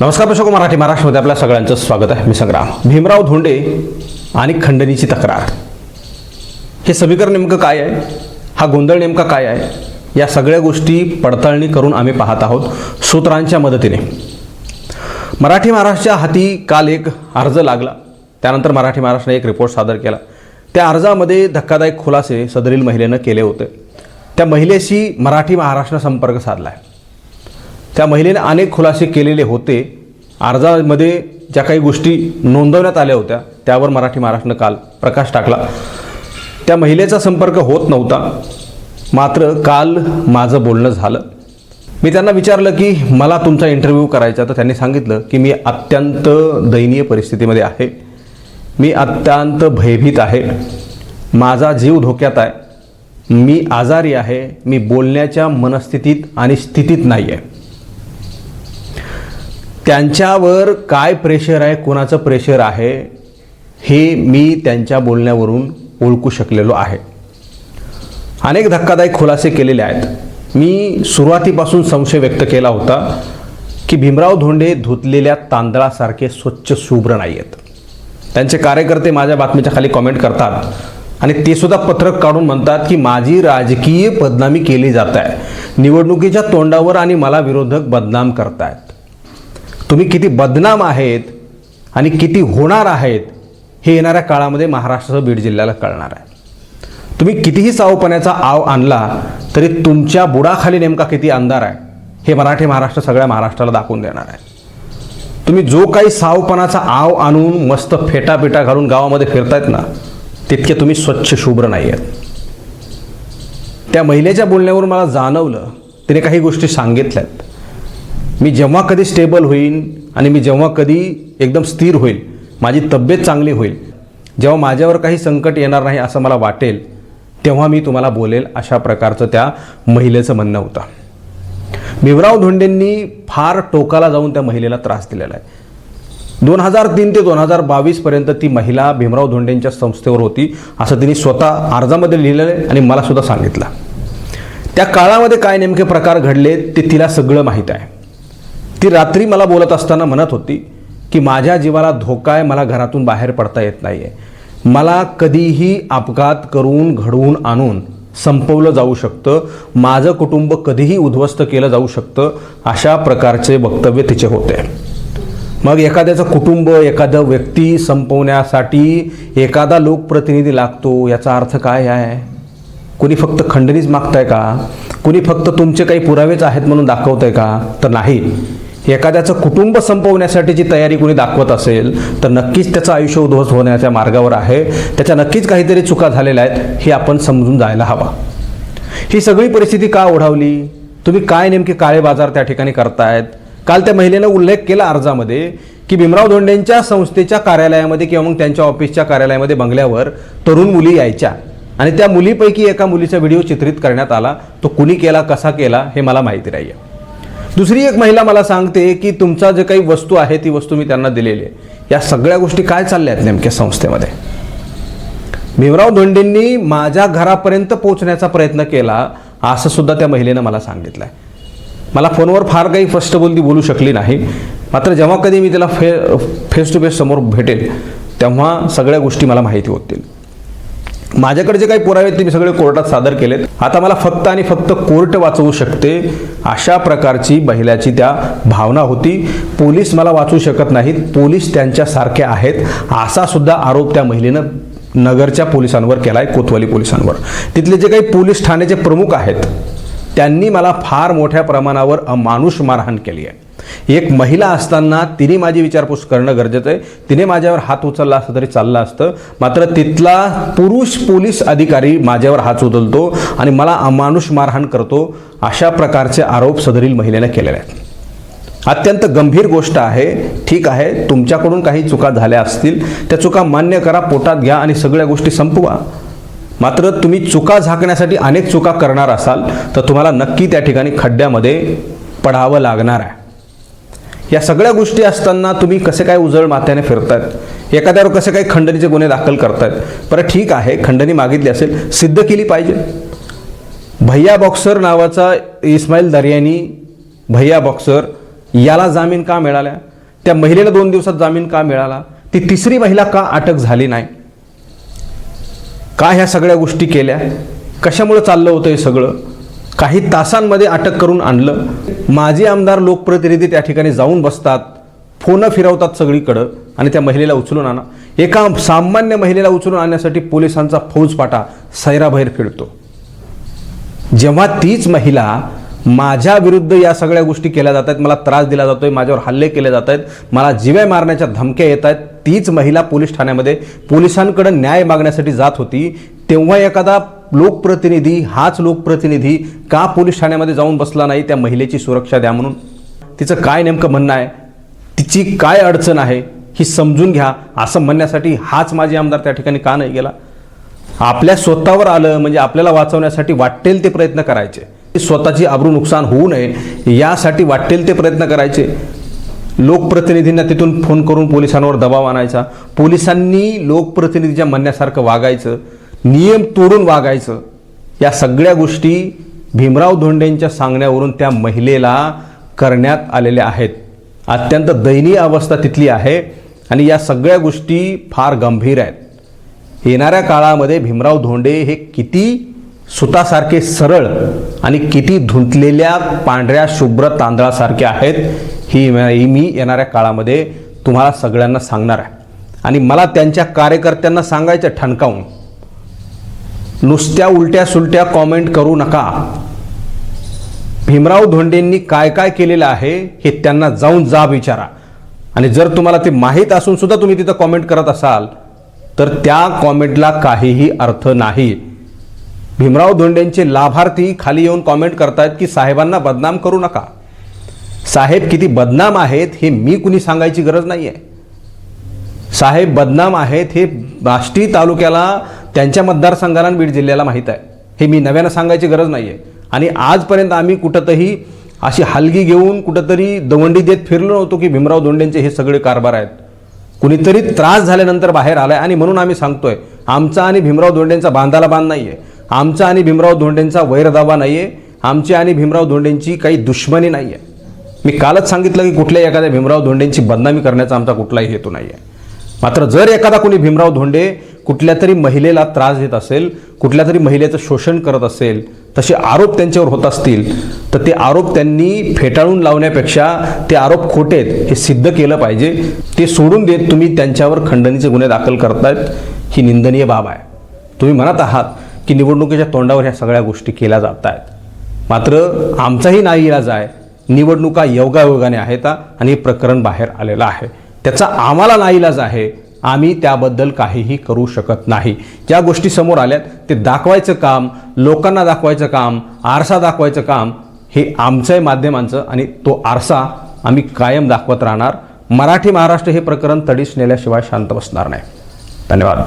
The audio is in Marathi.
नमस्कार प्रशोक मराठी महाराष्ट्रामध्ये आपल्या सगळ्यांचं स्वागत आहे. मी संग्राम. भीमराव धोंडे आणि खंडणीची तक्रार. हे समीकरण नेमकं काय आहे? हा गोंधळ नेमका काय आहे? या सगळ्या गोष्टी पडताळणी करून आम्ही पाहत आहोत सूत्रांच्या मदतीने. मराठी महाराष्ट्राच्या हाती काल एक अर्ज लागला. त्यानंतर मराठी महाराष्ट्राने एक रिपोर्ट सादर केला. त्या अर्जामध्ये धक्कादायक खुलासे सदरील महिलेनं केले होते. त्या महिलेशी मराठी महाराष्ट्र संपर्क साधला आहे त्या महिलेने अनेक खुलासे केलेले होते. अर्जामध्ये ज्या काही गोष्टी नोंदवण्यात आल्या होत्या त्यावर मराठी महाराष्ट्रनं काल प्रकाश टाकला. त्या महिलेचा संपर्क होत नव्हता. मात्र काल माझं बोलणं झालं. मी त्यांना विचारलं की मला तुमचा इंटरव्ह्यू करायचा तर त्यांनी सांगितलं की मी अत्यंत दयनीय परिस्थितीमध्ये आहे. मी अत्यंत भयभीत आहे. माझा जीव धोक्यात आहे. मी आजारी आहे. मी बोलण्याच्या मनस्थितीत आणि स्थितीत नाही आहे त्यांच्यावर काय प्रेशर आहे कोणाचं प्रेशर आहे हे मी त्यांच्या बोलण्यावरून ओळखू शकलेलो आहे. अनेक धक्कादायक खुलासे केलेले आहेत. मी सुरुवातीपासून संशय व्यक्त केला होता की भीमराव धोंडे धुतलेल्या तांदळासारखे स्वच्छ शुभ्र नाही आहेत त्यांचे कार्यकर्ते माझ्या बातमीच्या खाली कॉमेंट करतात आणि ते सुद्धा पत्रक काढून म्हणतात की माझी राजकीय बदनामी केली जात आहे. निवडणुकीच्या तोंडावर आणि मला विरोधक बदनाम करतायत. तुम्ही किती बदनाम आहेत आणि किती होणार आहेत हे येणाऱ्या काळामध्ये महाराष्ट्रासह बीड जिल्ह्याला कळणार आहे. तुम्ही कितीही सावपणाचा आव आणला तरी तुमच्या बुडाखाली नेमका किती अंधार आहे हे मराठी महाराष्ट्र सगळ्या महाराष्ट्राला दाखवून देणार आहे. तुम्ही जो काही सावपणाचा आव आणून मस्त फेटापिटा घालून गावामध्ये फिरतायत ना तितके तुम्ही स्वच्छ शुभ्र नाही आहेत. त्या महिलेच्या बोलण्यावरून मला जाणवलं तिने काही गोष्टी सांगितल्यात. मी जेव्हा कधी स्टेबल होईन आणि मी जेव्हा कधी एकदम स्थिर होईल माझी तब्येत चांगली होईल जेव्हा माझ्यावर काही संकट येणार नाही असं मला वाटेल तेव्हा मी तुम्हाला बोलेल अशा प्रकारचं त्या महिलेचं म्हणणं होतं. भीमराव धोंडेंनी फार टोकाला जाऊन त्या महिलेला त्रास दिलेला आहे. दोन हजार तीन ते दोन हजार बावीसपर्यंत ती महिला भीमराव धोंडेंच्या संस्थेवर होती असं तिने स्वतः अर्जामध्ये लिहिलेलं आहे आणि मला सुद्धा सांगितलं. त्या काळामध्ये काय नेमके प्रकार घडले ते तिला सगळं माहीत आहे. ती रात्री मला बोलत असताना म्हणत होती की माझ्या जीवाला धोका आहे मला घरातून बाहेर पडता येत नाही आहे मला कधीही अपघात करून घडवून आणून संपवलं जाऊ शकतं. माझं कुटुंब कधीही उद्ध्वस्त केलं जाऊ शकतं अशा प्रकारचे वक्तव्य तिचे होते. मग एखाद्याचं कुटुंब एखादं व्यक्ती संपवण्यासाठी एखादा लोकप्रतिनिधी लागतो याचा अर्थ काय आहे? कुणी फक्त खंडणीच मागताय का? कुणी फक्त तुमचे काही पुरावेच आहेत म्हणून दाखवतंय का? तर नाही. एखाद्याचं कुटुंब संपवण्यासाठीची तयारी कुणी दाखवत असेल तर नक्कीच त्याचं आयुष्य उद्ध्वस्त होण्याच्या मार्गावर आहे. त्याच्या नक्कीच काहीतरी चुका झालेल्या आहेत हे आपण समजून जायला हवा. ही सगळी परिस्थिती का ओढावली? तुम्ही काय नेमके काळे बाजार त्या ठिकाणी करतायत? काल त्या महिलेनं उल्लेख केला अर्जामध्ये की भीमराव धोंडेंच्या संस्थेच्या कार्यालयामध्ये किंवा मग त्यांच्या ऑफिसच्या कार्यालयामध्ये बंगल्यावर तरुण मुली यायच्या आणि त्या मुलीपैकी एका मुलीचा व्हिडिओ चित्रित करण्यात आला. तो कुणी केला कसा केला हे मला माहिती नाही आहे दुसरी एक महिला मला सांगते की तुमचा जे काही वस्तू आहे ती वस्तू मी त्यांना दिलेली आहे. या सगळ्या गोष्टी काय चालल्या आहेत नेमक्या संस्थेमध्ये? भीमराव धोंडेंनी माझ्या घरापर्यंत पोहोचण्याचा प्रयत्न केला असं सुद्धा त्या महिलेनं मला सांगितलं आहे मला फोनवर फार काही स्पष्टबोलती बोलू शकली नाही. मात्र जेव्हा कधी मी त्याला फे फेस टू फेस समोर भेटेल तेव्हा सगळ्या गोष्टी मला माहिती होतील. माझ्याकडे जे काही पुरावे आहेत ते मी सगळे कोर्टात सादर केलेत. आता मला फक्त आणि फक्त कोर्ट वाचवू शकते अशा प्रकारची महिलाची त्या भावना होती. पोलीस मला वाचवू शकत नाहीत. पोलीस त्यांच्यासारखे आहेत. असा सुद्धा आरोप त्या महिलेनं नगरच्या पोलिसांवर केला आहे कोतवाली पोलिसांवर. तिथले जे काही पोलीस ठाण्याचे प्रमुख आहेत त्यांनी मला फार मोठ्या प्रमाणावर अमानुष मारहाण केली आहे. एक महिला असताना तिने माझी विचारपूस करणं गरजेचं आहे. तिने माझ्यावर हात उचलला असं तरी चाललं असतं. मात्र तिथला पुरुष पोलीस अधिकारी माझ्यावर हात उचलतो आणि मला अमानुष मारहाण करतो. अशा प्रकारचे आरोप सदरील महिलेने केलेले आहेत. अत्यंत गंभीर गोष्ट आहे. ठीक आहे तुमच्याकडून काही चुका झाल्या असतील. त्या चुका मान्य करा पोटात घ्या आणि सगळ्या गोष्टी संपवा. मात्र तुम्ही चुका झाकण्यासाठी अनेक चुका करणार असाल तर तुम्हाला नक्की त्या ठिकाणी खड्ड्यामध्ये पडावं लागणार आहे. या सगळ्या गोष्टी असताना तुम्ही कसे काय उजळ माथ्याने फिरतात एखाद्यावर कसे काय खंडणीचे गुन्हे दाखल करतायत? बरं ठीक आहे खंडणी मागितली असेल सिद्ध केली पाहिजे. भैया बॉक्सर नावाचा इस्माईल दर्यानी भैया बॉक्सर याला जामीन का मिळाल्या त्या महिलेला दोन दिवसात जामीन का मिळाला? ती तिसरी महिला का अटक झाली नाही? का ह्या सगळ्या गोष्टी केल्या? कशामुळे चाललं होतं हे सगळं? काही तासांमध्ये अटक करून आणलं. माजी आमदार लोकप्रतिनिधी त्या ठिकाणी जाऊन बसतात. फोनं फिरवतात सगळीकडं आणि त्या महिलेला उचलून आणा. एका सामान्य महिलेला उचलून आणण्यासाठी पोलिसांचा फौजपाटा सैराबाहेर फिरतो. जेव्हा तीच महिला माझ्या विरुद्ध या सगळ्या गोष्टी केल्या जात आहेत मला त्रास दिला जातोय माझ्यावर हल्ले केले जात आहेत मला जिव्या मारण्याच्या धमक्या येत आहेत तीच महिला पोलीस ठाण्यामध्ये पोलिसांकडे न्याय मागण्यासाठी जात होती तेव्हा एखादा लोकप्रतिनिधी हाच लोकप्रतिनिधी का पोलीस ठाण्यामध्ये जाऊन बसला नाही त्या महिलेची सुरक्षा द्या म्हणून? तिचं काय नेमकं म्हणणं आहे? तिची काय अडचण आहे? ही समजून घ्या. असं म्हणण्यासाठी हाच माझे आमदार त्या ठिकाणी का नाही गेला? आपल्या स्वतःवर आलं म्हणजे आपल्याला वाचवण्यासाठी वाटेल ते प्रयत्न करायचे. स्वतःची आबरू नुकसान होऊ नये यासाठी वाटेल ते प्रयत्न करायचे. लोकप्रतिनिधींना तिथून फोन करून पोलिसांवर दबाव आणायचा. पोलिसांनी लोकप्रतिनिधीच्या म्हणण्यासारखं वागायचं. नियम तोडून वागायचं. या सगळ्या गोष्टी भीमराव धोंडेंच्या सांगण्यावरून त्या महिलेला करण्यात आलेल्या आहेत. अत्यंत दयनीय अवस्था तिथली आहे आणि या सगळ्या गोष्टी फार गंभीर आहेत. येणाऱ्या काळामध्ये भीमराव धोंडे हे किती सुतासारखे सरळ आणि किती धुंतलेल्या पांढऱ्या शुभ्र तांदळासारखे आहेत ही मी येणाऱ्या काळामध्ये तुम्हाला सगळ्यांना सांगणार आहे. आणि मला त्यांच्या कार्यकर्त्यांना सांगायचं ठणकावून नुसत्या उलट्या सुलट्या कॉमेंट करू नका. भीमराव धोंडेंनी काय काय केलेलं आहे हे त्यांना जाऊन जा विचारा. आणि जर तुम्हाला ते माहीत असून सुद्धा तुम्ही तिथं कॉमेंट करत असाल तर त्या कॉमेंटला काहीही अर्थ नाही. भीमराव धोंडेंचे लाभार्थी खाली येऊन कॉमेंट करतायत की साहेबांना बदनाम करू नका. साहेब किती बदनाम आहेत हे मी कुणी सांगायची गरज नाही आहे साहेब बदनाम आहेत हे आष्टी तालुक्याला त्यांच्या मतदारसंघाला आणि बीड जिल्ह्याला माहीत आहे. हे मी नव्यानं सांगायची गरज नाही आहे आणि आजपर्यंत आम्ही कुठंतरी अशी हलगी घेऊन कुठंतरी दवंडी देत फिरलो नव्हतो की भीमराव धोंडेंचे हे सगळे कारभार आहेत. कुणीतरी त्रास झाल्यानंतर बाहेर आलाय आणि म्हणून आम्ही सांगतोय आमचा आणि भीमराव धोंडेंचा बांधाला बांध नाही आहे आमचा आणि भीमराव धोंडेंचा वैरदावा नाही आहे आमची आणि भीमराव धोंडेंची काही दुश्मनी नाही आहे मी कालच सांगितलं की कुठल्याही एखाद्या भीमराव धोंडेंची बदनामी करण्याचा आमचा कुठलाही हेतू नाही आहे मात्र जर एखादा कोणी भीमराव धोंडे कुठल्या तरी महिलेला त्रास देत असेल कुठल्या तरी महिलेचं शोषण करत असेल तसे आरोप त्यांच्यावर होत असतील तर ते आरोप त्यांनी फेटाळून लावण्यापेक्षा ते आरोप खोटे आहेत हे सिद्ध केलं पाहिजे. ते सोडून देत तुम्ही त्यांच्यावर खंडणीचे गुन्हे दाखल करतायत ही निंदनीय बाब आहे. तुम्ही म्हणत आहात की निवडणुकीच्या तोंडावर ह्या सगळ्या गोष्टी केल्या जात आहेत मात्र आमचाही नाईलाज आहे. निवडणुका योगायोगाने आहेत आणि हे प्रकरण बाहेर आलेलं आहे. त्याचा आम्हाला नाईलाज आहे. आम्ही त्याबद्दल काहीही करू शकत नाही. ज्या गोष्टी समोर आल्यात ते दाखवायचं काम लोकांना दाखवायचं काम आरसा दाखवायचं काम हे आमचं आहे माध्यमांचं आणि तो आरसा आम्ही कायम दाखवत राहणार. मराठी महाराष्ट्र हे प्रकरण तडीस नेल्याशिवाय शांत बसणार नाही. धन्यवाद.